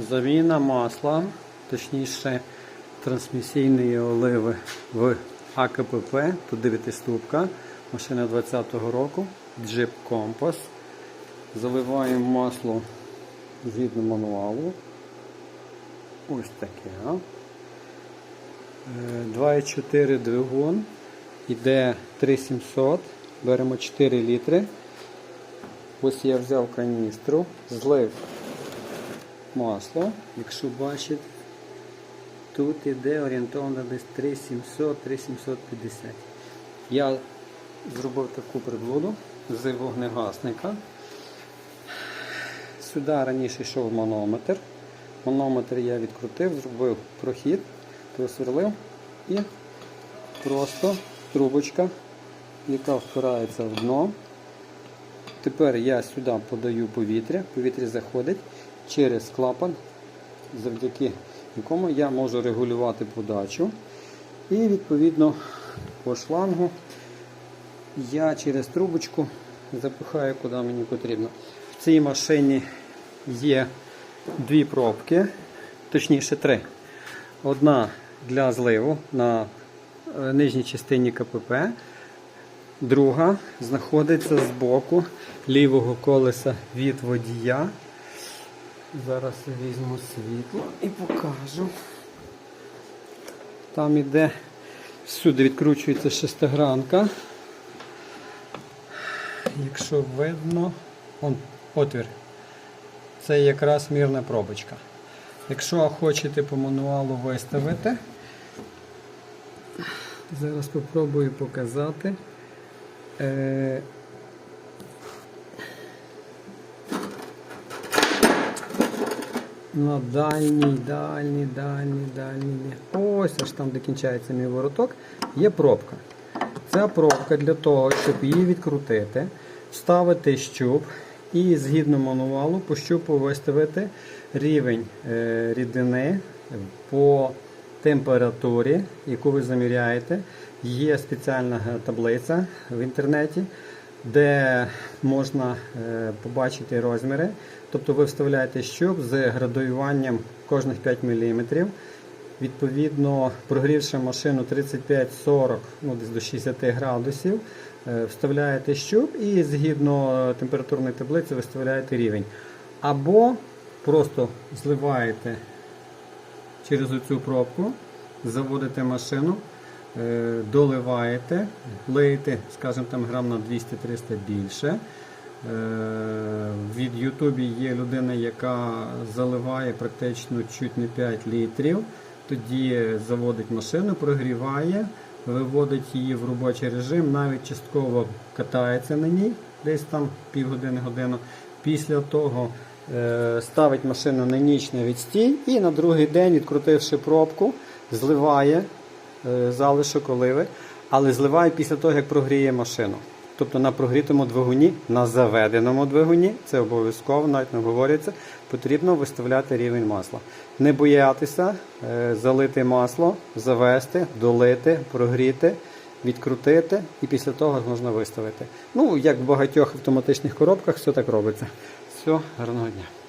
Заміна масла, точніше трансмісійної оливи в АКПП, тут 9 ступка, машина 20-го року, джип компас. Заливаємо масло згідно мануалу. Ось таке. Е, 2,4 двигун. Іде 3700. Беремо 4 літри. Ось я взяв каністру, злив масло. Якщо бачите, тут іде орієнтовно десь 3700-3750. Я зробив таку приблуду з вогнегасника. Сюди раніше йшов манометр. Манометр я відкрутив, зробив прохід, просверлив і просто трубочка, яка впирається в дно. Тепер я сюди подаю повітря, повітря заходить через клапан, завдяки якому я можу регулювати подачу. І відповідно по шлангу я через трубочку запихаю куди мені потрібно. В цій машині є дві пробки, точніше три. Одна для зливу на е, нижній частині КПП, друга знаходиться з боку лівого колеса від водія. Зараз візьму світло і покажу. Там іде, всюди відкручується шестигранка. Якщо видно, он отвір. Це якраз мірна пробочка. Якщо хочете по мануалу виставити, зараз спробую показати. На дальній, дальній, дальній, дальній. Ось аж там, де кінчається мій вороток, є пробка. Ця пробка для того, щоб її відкрутити, вставити щуп і згідно мануалу по щупу виставити рівень е, рідини по температурі, яку ви заміряєте. Є спеціальна таблиця в інтернеті, де можна е, побачити розміри. Тобто ви вставляєте щуп з градуюванням кожних 5 мм. Відповідно, прогрівши машину 35-40, ну десь до 60 градусів, е, вставляєте щуп і згідно температурної таблиці виставляєте рівень. Або просто зливаєте через цю пробку, заводите машину, доливаєте, лиєте, скажімо, там грам на 200-300 більше. Е, Від Ютубі є людина, яка заливає практично чуть не 5 літрів. Тоді заводить машину, прогріває, виводить її в робочий режим, навіть частково катається на ній, десь там півгодини годину. Після того е, ставить машину на нічний відстій і на другий день, відкрутивши пробку, зливає е, залишок оливи, але зливає після того, як прогріє машину. Тобто на прогрітому двигуні, на заведеному двигуні, це обов'язково, навіть не говориться, потрібно виставляти рівень масла. Не боятися е, залити масло, завести, долити, прогріти, відкрутити і після того можна виставити. Ну, як в багатьох автоматичних коробках, все так робиться. Все, гарного дня.